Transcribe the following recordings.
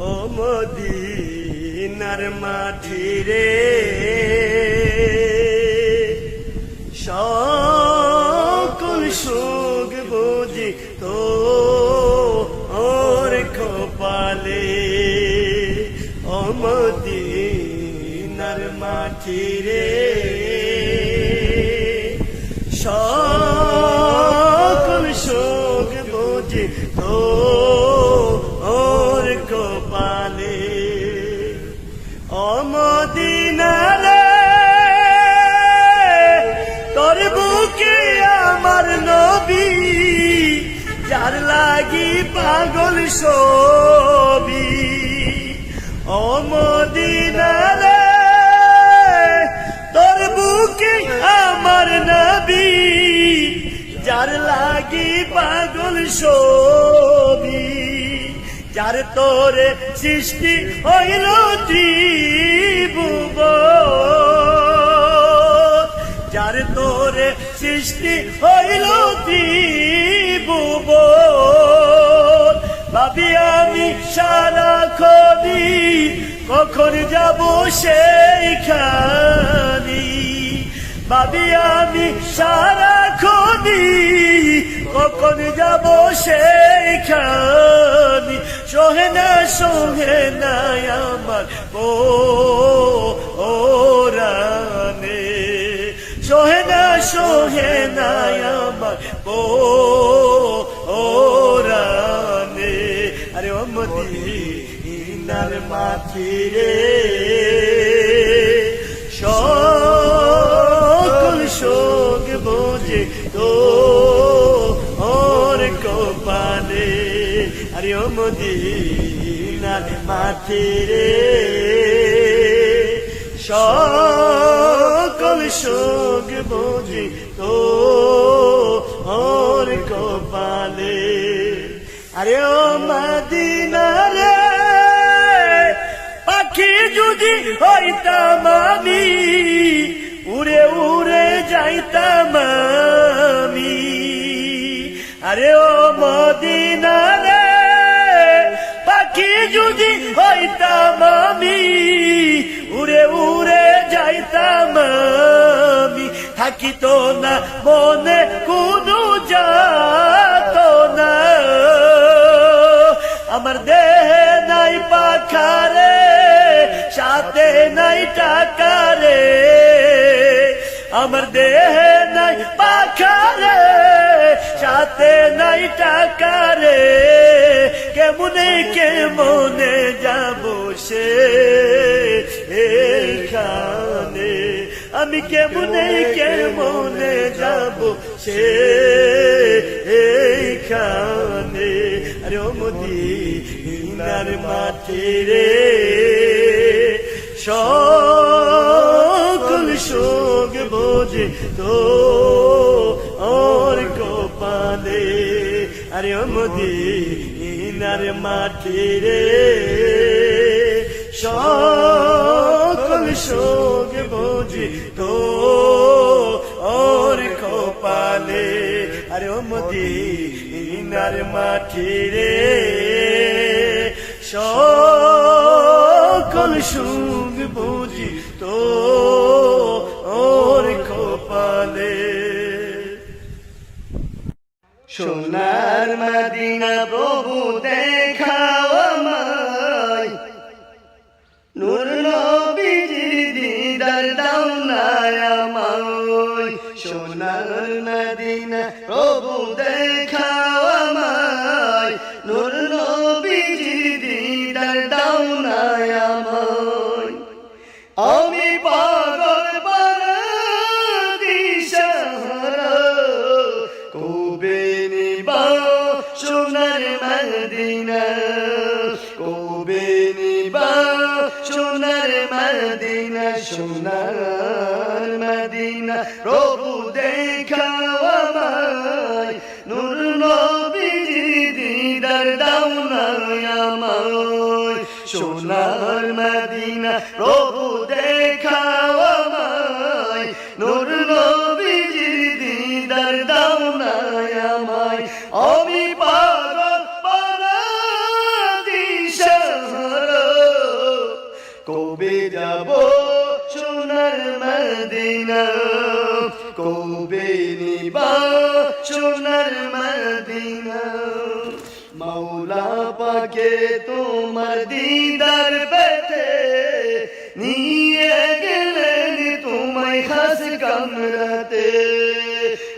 ও মদিনার মাটি রে সকল পাগল সবি অমদিনারে তোর বুকে আমার নবী, যার লাগি পাগল সবি যার তোরে সৃষ্টি হইল ত্রিভুব, যার তোরে সৃষ্টি হইল ত্রিভুব। ভাবি আমি সারা খবি কখন যাব সেইখানি? ভাবি আমি সারা খবি কখন যাব সেইখানি? সোহে না সোহে না আমার ও রানে সোহে না সোহে না আমার ও মদিনার মাটি রে সকল শোক বোঝে তো ওর কপালে। আরে ও মদিনার মাটি রে সকল শোক বোঝে তো ওর কপালে। আরে ও মদিনারে পাখি যদি হইতাম আমি, উড়ে উড়ে যাইতাম আমি। আরে ও মদিনারে পাখি যদি হইতাম আমি, উড়ে উড়ে যাইতাম আমি। থাকিত না মনে কোনো টাকারে, আমার দেহে নাই পাখারে, সাথে নাই টাকারে, কেমনে কেমনে যাব সে এখানে? আমি কেমনে কেমনে যাব সে এইখানে আরে মদিনার মাঠে রে। সকল শোক বোঝে তো ওর কপালে। আরে মদিনার মাটি রে। সকল শোক বোঝে তো ওর কপালে। আরে মদিনার মাটি রে। সকল সুখ সোনার মদিনা প্রভু দেখাও আমায়। মদিনা সোনার মদিনা। প্রভু দেখাও নূর দিদার দাও সোনার মদিনা প্রভু দেখাও কবে নিবা সোনার মদিনা। মৌলা পাকে তোমার দিদার পেতে নিয়ে গেলেন তোমায় খাস কামরাতে।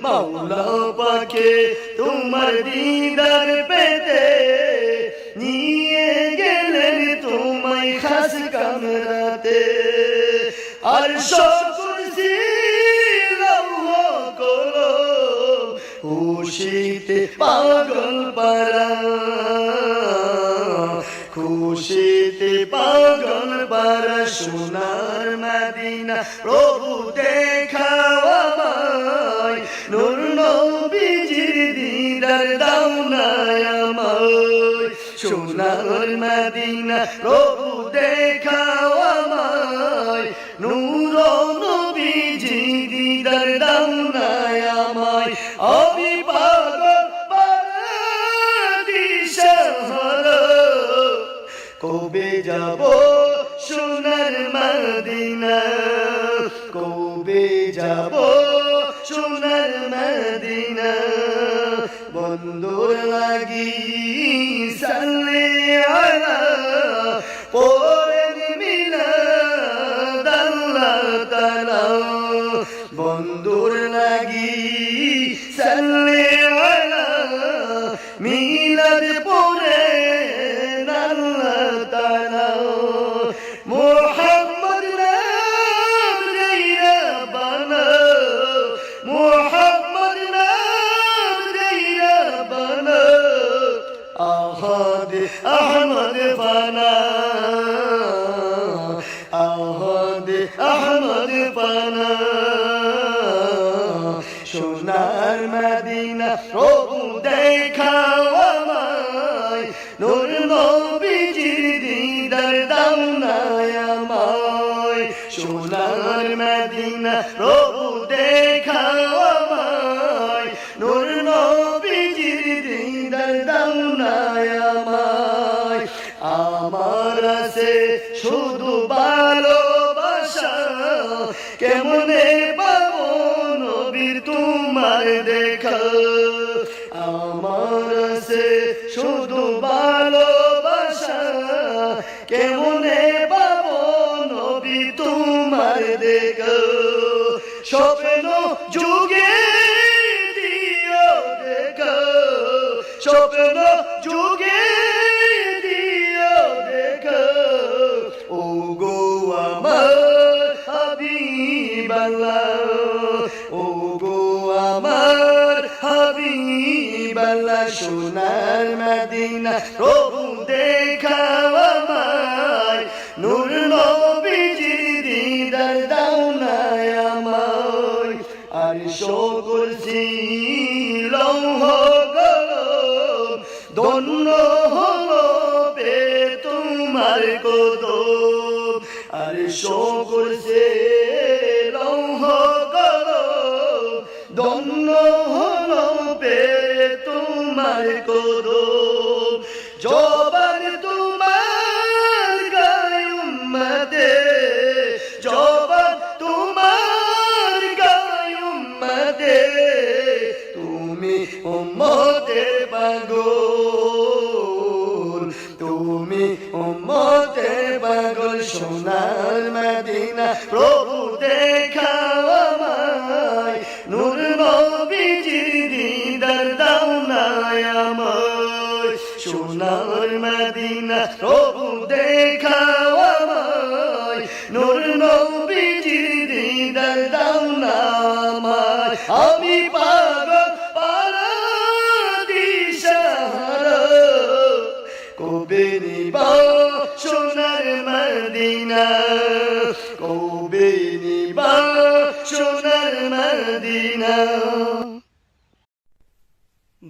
মৌলা পাকে তোমার দিদার পেতে নিয়ে গেলেন তোমায় খাস কামরাতে। আর সকুরসি খুশিতে পাগল পারা। খুশিতে পাগল পারা সোনার মদিনা, প্রভু দেখাও আমায়। নূর নবীজির দিদার দাও না আমায়। সোনার মদিনা, প্রভু দেখাও যাব সোনার মদিনা। কবে যাব সোনার মদিনা? বন্ধুর লাগি সাল্লে সোনার মদিনা সবু দেখাও আমায় কেমনে পাবো নবী তোমার দেখা? স্বপ্ন যুগে দিও দেখা। স্বপ্ন যুগে দিও দেখা। ও গো আমার হাবিবাল্লাহ ও গো আমার হাবিবাল্লাহ, সোনার মদিনা, প্রভু ধন্য পে তোমার কত আর শো লৌহ সোনার মদিনা, প্রভু দেখাও আমায়। নূর নবীজির দিদার দাও না আমায়। সোনার মদিনা, প্রভু দেখাও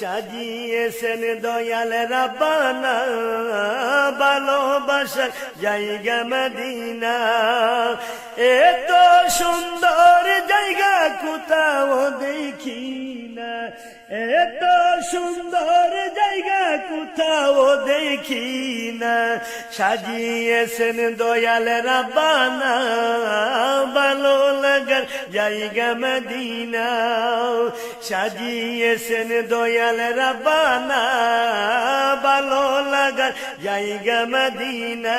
সাজিয়েছেন দয়াল রাবানা ভালোবাসা জায়গা মদিনা। এত সুন্দর জায়গা কোথাও দেখি। না। এত সুন্দর জায়গা কোথাও দেখি না। সাজিয়েছেন দয়াল রাব্বানা, ভালো লাগার জায়গা মদিনা। সাজিয়েছেন দয়াল রাব্বানা, ভালো লাগার জায়গা মদিনা।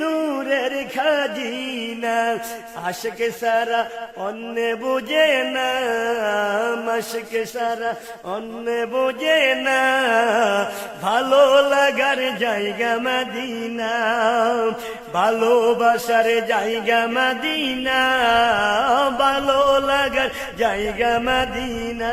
নূরের খাজিনা, আশকে সারা অন্য বুঝে না মাসকে সারা অন্য বুঝে না, ভালো লাগার জায়গা মদিনা ভালোবাসার জায়গা মদিনা, ভালো লাগার জায়গা মদিনা।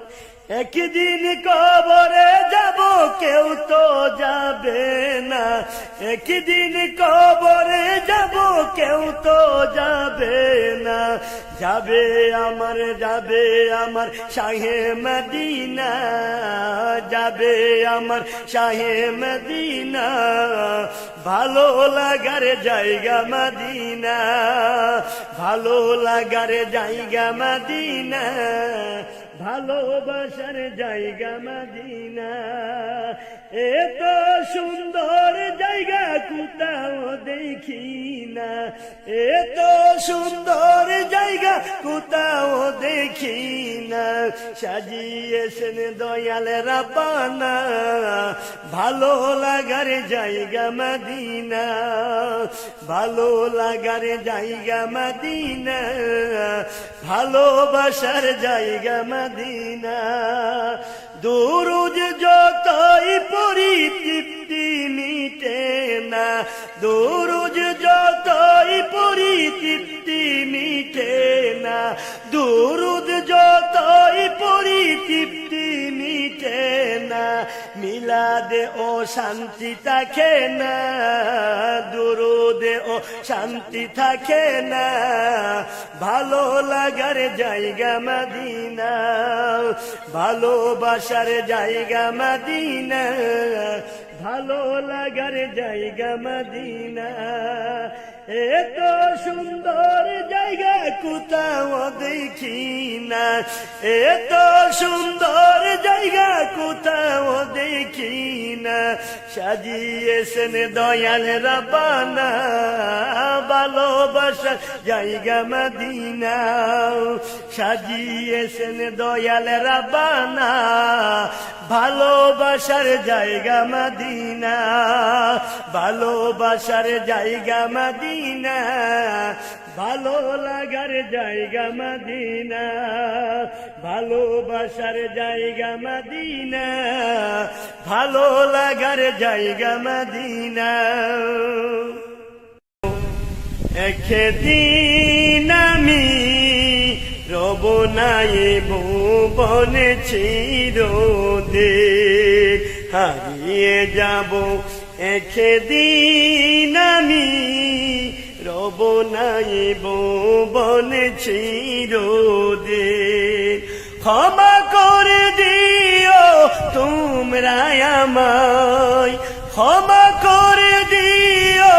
একদিন কবরে যাব, কেউ তো যাবে না। একদিন কবরে যাব, কেউ তো যাবে না। যাবে আমার যাবে আমার শাহে মদিনা। যাবে আমার শাহে মদিনা। ভালো লাগার জায়গা মদিনা। ভালো লাগার জায়গা মদিনা। ভালোবাসার জায়গা মাদিনা। এত সুন্দর জায়গা, কোথাও দেখি না এত সুন্দর জায়গা, কোথাও দেখি না সাজিয়েছেন দয়াল রাপানা ভালো লাগার জায়গা মদিনা, ভালো লাগার জায়গা মদিনা, ভালোবাসার জায়গা মদিনা। দুরুজ যতই পরি তৃপ্তি মিটে না, দুরুজ যতই পরি তৃপ্তি মিটে না দুরুদ যতই পরি তৃপ্তি মিলাদে ও শান্তি থাকে না, দুরুদে ও শান্তি থাকে না। ভালো লাগার জায়গা মদিনা, ভালোবাসার জায়গা মদিনা, ভালো লাগার জায়গা মদিনা। এত সুন্দর জায়গা কোথাও দেখি না, এত সুন্দর জায়গা দেখি না সাজিয়েছেন দয়াল রাবানা, ভালোবাসার জায়গা মদিনা। সাজিয়েছেন দয়াল রাবানা, ভালোবাসার জায়গা মদিনা। ভালোবাসার জায়গা মদিনা ভালো লাগার জায়গা মদিনা ভালোবাসার জায়গা মদিনা, ভালো লাগার জায়গা মদিনা। একদিন আমি রব নাই ভুবনে চিরদে হারিয়ে যাব। একদিন আমি রব নাই ভুবনে চিরদে ক্ষমা করে দিও তোমরা আমায়। ক্ষমা করে দিও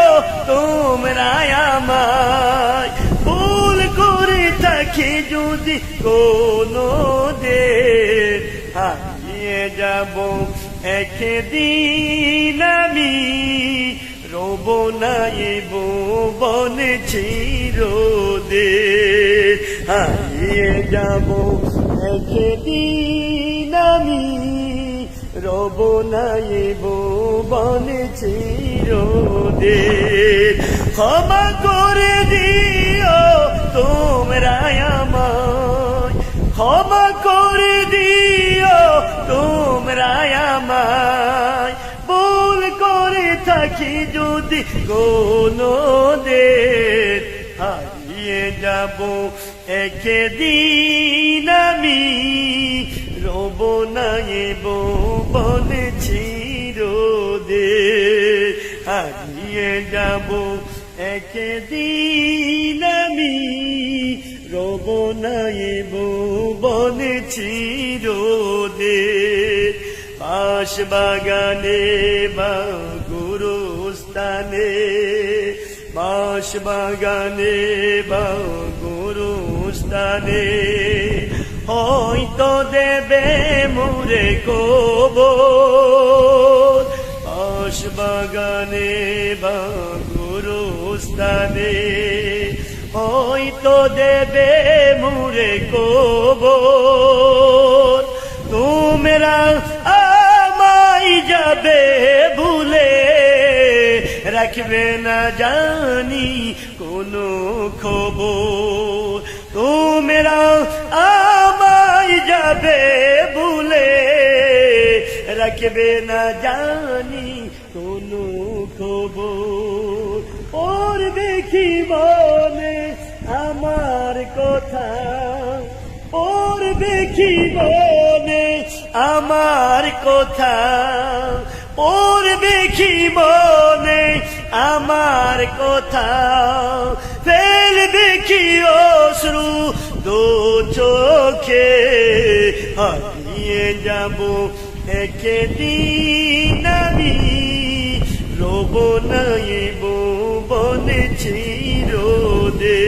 তোমরা আমায়। ভুল করে থাকি যদি কোনো দের হারিয়ে যাব একদিন আমি। নাই বন চিরদে হারিয়ে যাব একদিন আমি। রব নাই বন চিরদে ক্ষমা করে দিও তোমরা আমায়। ক্ষমা করে দিও তোমরা আমায়। থাকি যদি কোনো হারিয়ে যাব, একদিন আমি রব নাই বন চিরদে হারিয়ে যাব, একদিন আমি রব নাই বন চিরদে বাস বাগানে বা গুরুস্থানে বাস বাগানে বা গুরুস্থানে, হয়তো দেবে মুরে কব বাস বাগানে বা গুরুস্থানে, হয়তো দেবে মুরে কব তোমরা আমাই যাবে রাখবে না জানি কোনো খবর। তোমরা আমাই যাবে ভুলে। রাখবে না জানি কোনো খবর। ওর দেখি মনে আমার কথা। ওর দেখি মনে আমার কথা। ওর দেখি মনে আমার কথা ফেল দেখি অশ্রু দু চোখে। হারিয়ে যাব একদিন আমি। রব নাই বন চিরদে।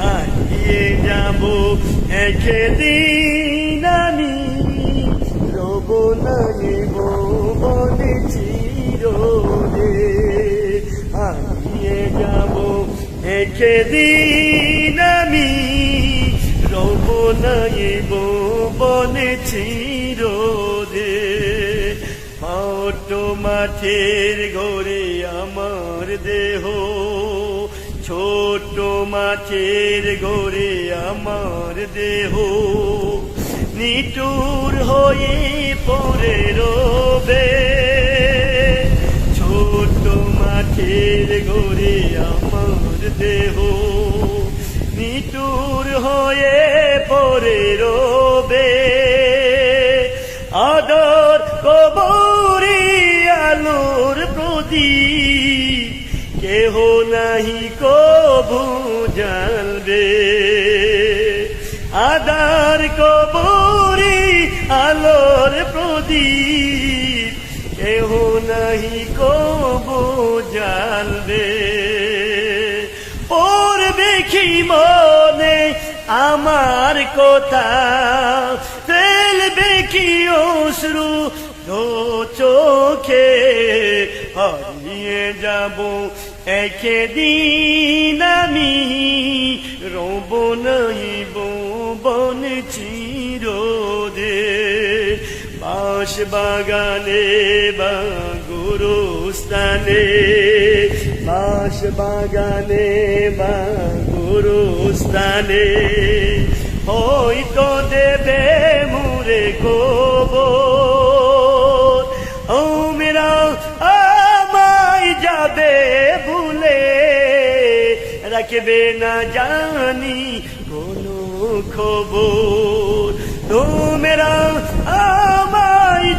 হারিয়ে যাব একদিন একদিন আমি। রব নাই বন চিরদে। ছোট মাঠের ঘরে আমার দেহ। ছোট মাঠের ঘরে আমার দেহ। নিটুর হয়ে পড়ে রবে। মাঠের ঘরে আমার দেহ। নিটুর হয়ে পড়ে রবে। আদর কবরি আলোর প্রদীপ। কেহ নাহি কবু জানবে। আদার কবরি আলোর প্রদীপ। কেহ নাহি কবু জানবে ওর দেখি মনে আমার কথা ফেলবে কি অশ্রু দো চোখে হারিয়ে যাব একদিন আমি রব নইব বন চিরদে বাস বাগানে বা গুরুস্থানে বাস বাগানে বা গুরুস্থানে, হয়তো দেবে মুরে আমায় যাবে রাখবে না জানি কোনো খবর। তোমরা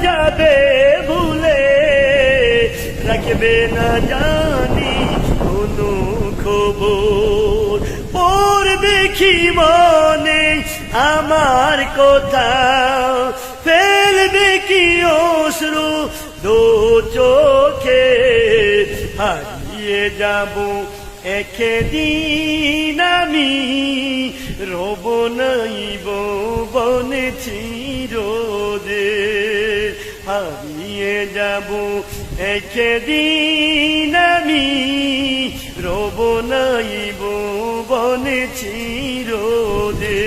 যাবে ভুলে রাখবে না জানি কোনো খবর পড়বে কি মনে আমার কথা ফেলবে কি অশ্রু দো চোখে হারিয়ে যাব একদিন আমি রব নাইব বনে চিরদে হারিয়ে যাব। একদিন আমি রব নাইব বনে চিরদে